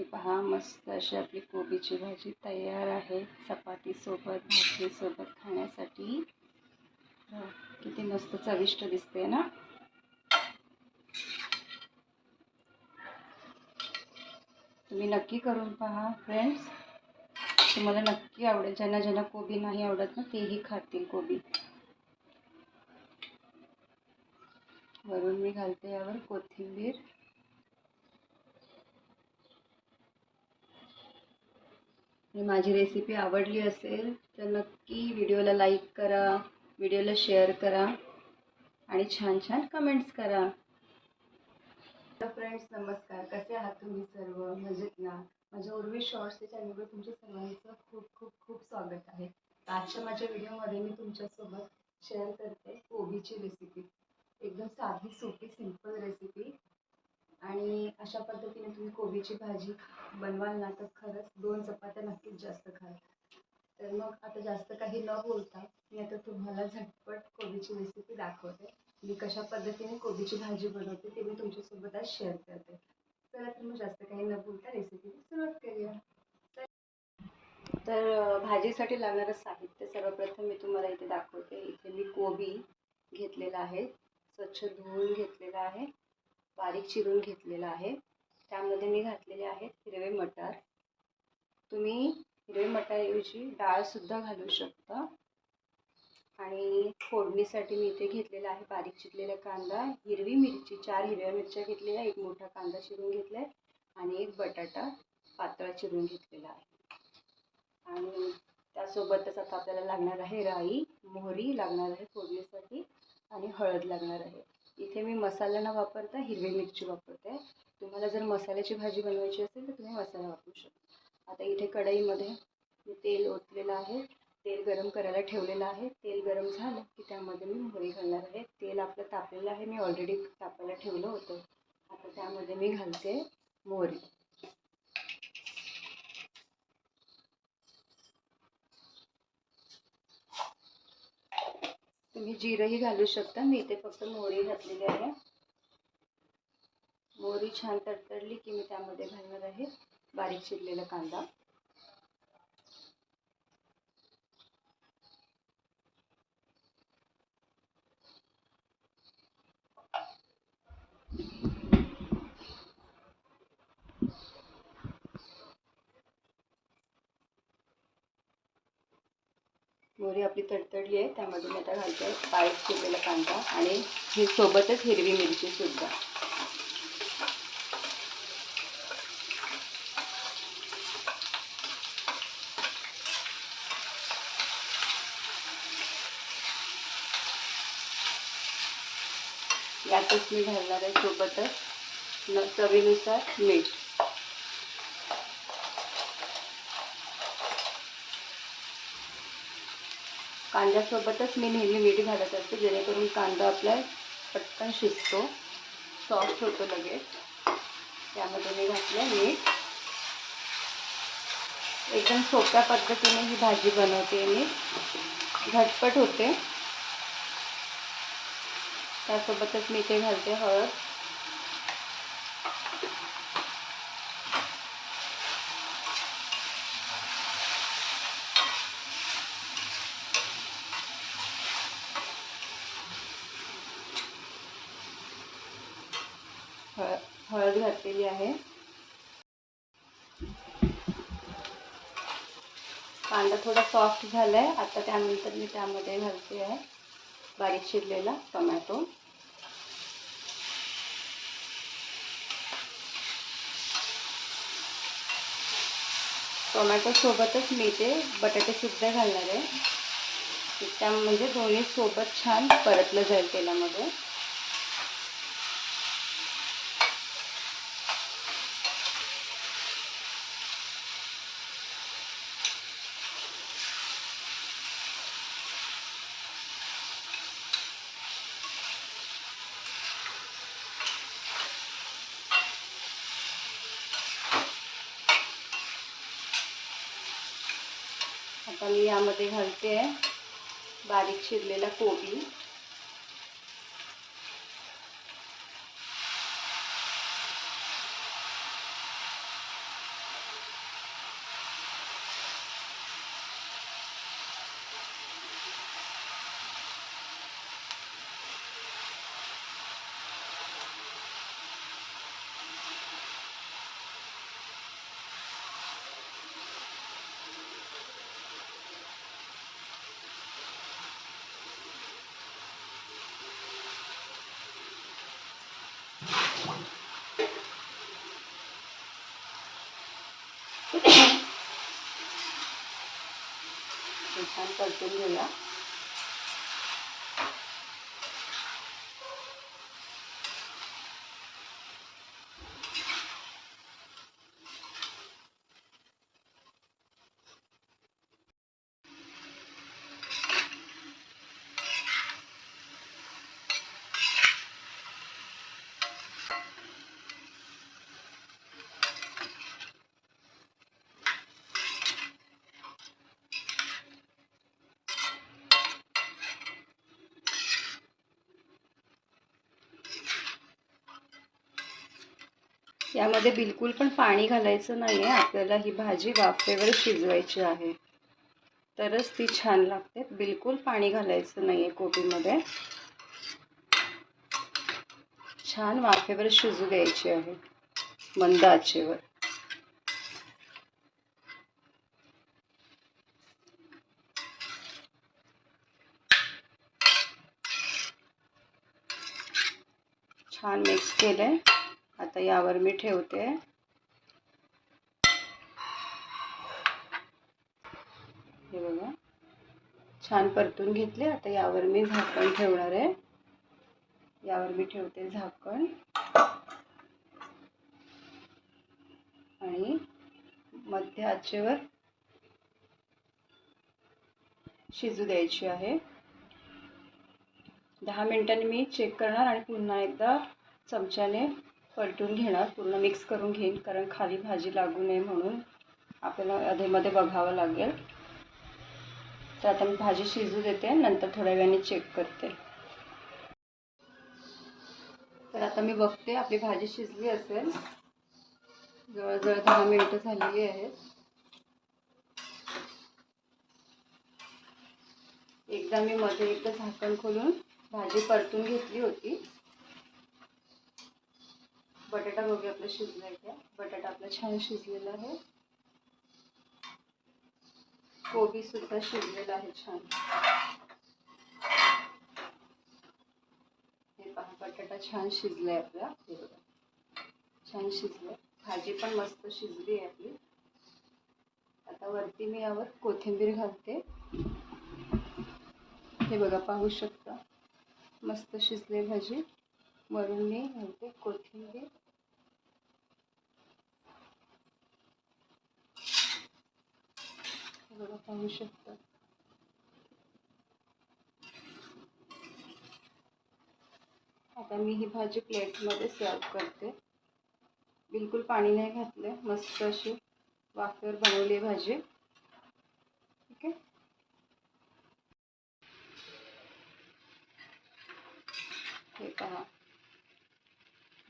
ही पहा मस्त अशी आपली कोबीची भाजी तयार आहे. चपातीसोबत भाकरीसोबत खाण्यासाठी. किती मस्त चविष्ट दिसते ना? तुम्ही नक्की करून पहा फ्रेंड्स तुम्हाला नक्की आवडेल. ज्यांना ज्यांना कोबी नाही आवडत ना तेही खातील कोबी. वरून मी घालते यावर कोथिंबीर. आणि माझी रेसिपी आवडली असेल तर नक्की व्हिडिओला लाईक करा व्हिडिओला शेअर करा आणि छान छान कमेंट्स करा. फ्रेंड्स नमस्कार. कसे आहात तुम्ही सर्व? मजेत ना? माझ्या उर्वी शॉर्ट्स चॅनलवर तुमच्या सर्वांचं खूप खूप खूप स्वागत आहे. आजच्या माझ्या व्हिडिओमध्ये मी तुमच्यासोबत शेअर करते कोबीची रेसिपी एकदम साधी सोपी सिंपल रेसिपी आणि अशा पद्धतीने तुम्ही कोबीची भाजी बनवाल ना तर खरंच दोन चपात्या नक्कीच जास्त खाल तर मग आता जास्त काही न बोलता मी आता तुम्हाला झटपट कोबीची रेसिपी दाखवते. मी कशा पद्धतीने कोबीची भाजी बनवते ते मी तुमच्यासोबत आज शेअर करते. चला तर मग जास्त काही न बोलता रेसिपी सुरुवात करूया. तर भाजीसाठी लागणारं साहित्य सर्वप्रथम मी तुम्हाला इथे दाखवते. इथे मी कोबी घेतलेला आहे स्वच्छ धुवून घेतलेला आहे. बारीक चिरून घेतलेला आहे. त्यामध्ये मी घातलेले आहेत हिरवे मटार. तुम्ही हिरवे मटारऐवजी डाळसुद्धा घालू शकता. आणि फोडणीसाठी मी इथे घेतलेला आहे बारीक चिरलेला कांदा. हिरवी मिरची चार हिरव्या मिरच्या घेतलेल्या एक मोठा कांदा चिरून घेतला आहे आणि एक बटाटा पातळ चिरून घेतलेला आहे. आणि त्यासोबतच आता आपल्याला लागणार आहे राई मोहरी लागणार आहे फोडणीसाठी आणि हळद लागणार आहे. इथे मी मसाला न वापरता हिरवी मिरची वापरते. तुम्हाला जर मसाल्याची भाजी बनवायची असेल तर तुम्ही मसाला वापरू शकता. आता इथे कढईमध्ये मी तेल ओतलेलं आहे. तेल गरम करायला ठेवलेलं आहे. तेल गरम झालं की त्यामध्ये मी मोहरी घालणार आहे. तेल आपलं तापलेलं आहे. मी ऑलरेडी तापायला ठेवलं होतं. आता त्यामध्ये मी घालते मोहरी. तुम्ही जिरंही घालू शकता. मी इथे फक्त मोहरी घातलेली आहे. मोहरी छान तडतडली की मी त्यामध्ये घालणार आहे. बारीक चिरलेला कांदा. मोहरी आपली तडतडली आहे त्यामध्ये मी आता घालते बारीक चिरलेला कांदा आणि हे सोबतच हिरवी मिरची सुद्धा. यातच मी घालणार आहे सोबतच न चवीनुसार मीठ. कांद्यासोबतच मी नेहमी मीठ घालत असते जेणेकरून कांदा आपला पटकन शिजतो. सॉफ्ट होतो लगेच. त्यामध्ये मी घातलं मीठ. एकदम सोप्या पद्धतीने ही भाजी बनवते मी. झटपट होते. त्यासोबतच मी इथे घालते हळद. हळद घातलेली आहे. कांदा थोडा सॉफ्ट झाला आहे आता त्यानंतर मी त्यामध्ये घालते आहे बारीक शिरलेला टोमॅटो. टोमॅटो सोबतच मी ते बटाटे सुद्धा घालणार आहे. त्या म्हणजे दोन्ही सोबत छान परतलं जाईल तेलामध्ये. आता मी यामध्ये घालते आहे. बारीक शिरलेला कोबी हे छान परतून घेऊया. यामध्ये बिलकुल पण पाणी घालायचं नाही आहे आपल्याला ही भाजी वाफेवर शिजवायची आहे. तरच ती छान लागते. बिलकुल पाणी घालायचं नाही आहे कोबीमध्ये. छान वाफेवर शिजू द्यायची आहे. मंद आचेवर. छान मिक्स केलंय. आता यावर मी ठेवते. हे बघा. छान परतून घेतले. आता यावर मी झाकण ठेवणार आहे. यावर मी ठेवते झाकण. आणि मध्य आचेवर शिजू द्यायची आहे. दहा मिनिटांनी मी चेक करणार आणि पुन्हा एकदा चमच्याने पलटून घेणार पूर्ण मिक्स करून घेईन कारण खाली भाजी लागू नये म्हणून आपल्याला अधेमध्ये बघावं लागेल. तर आता मी भाजी शिजू देते नंतर थोड्या वेळाने चेक करते. तर आता मी बघते आपली भाजी शिजली असेल. जवळजवळ दहा मिनिटं झालेली आहेत एकदा मी मध्ये एकदा झाकण खोलून भाजी परतून घेतली होती. बटाटा बघूया आपला शिजलाय का बटाटा आपला छान शिजलेला आहे. कोबी सुद्धा शिजलेला आहे छान. हे पहा बटाटा छान शिजलाय आपला. हे बघा. छान शिजलाय. भाजी पण मस्त शिजली आहे आपली. आता वरती मी यावर कोथिंबीर घालते. हे बघा पाहू शकता. मस्त शिजले भाजी. वरून मी घालते कोथिंबीर. बघा पाहू शकता. आता मी ही भाजी प्लेटमध्ये सर्व करते. बिलकुल पाणी नाही घातले मस्त अशी वाफेवर बनवली आहे भाजी. ठीक आहे? हे पहा.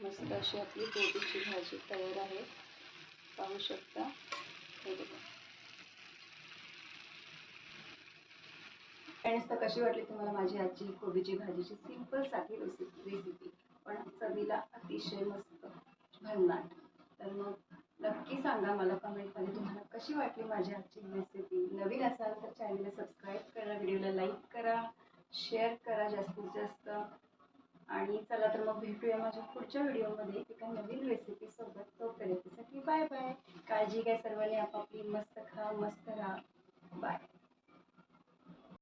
मस्त अशी आपली कोबीची भाजी तयार आहे. पाहू शकता. हे बघा. फ्रेंड्स तर कशी वाटली तुम्हाला माझी आजची कोबीची भाजीची सिंपल साधी रेसिपी रेसिपी पण चवीला अतिशय मस्त भन्नाट. तर मग नक्की सांगा मला कमेंटमध्ये तुम्हाला कशी वाटली माझी आजची रेसिपी नवीन असाल तर चॅनलला सबस्क्राईब करा व्हिडिओला लाईक करा शेअर करा जास्तीत जास्त. आणि चला तर मग भेटूया माझ्या पुढच्या व्हिडिओमध्ये एका नवीन रेसिपीसोबत तोपर्यंतसाठी बाय बाय काळजी घ्या सर्वांनी आपापली मस्त खा मस्त राहा. बाय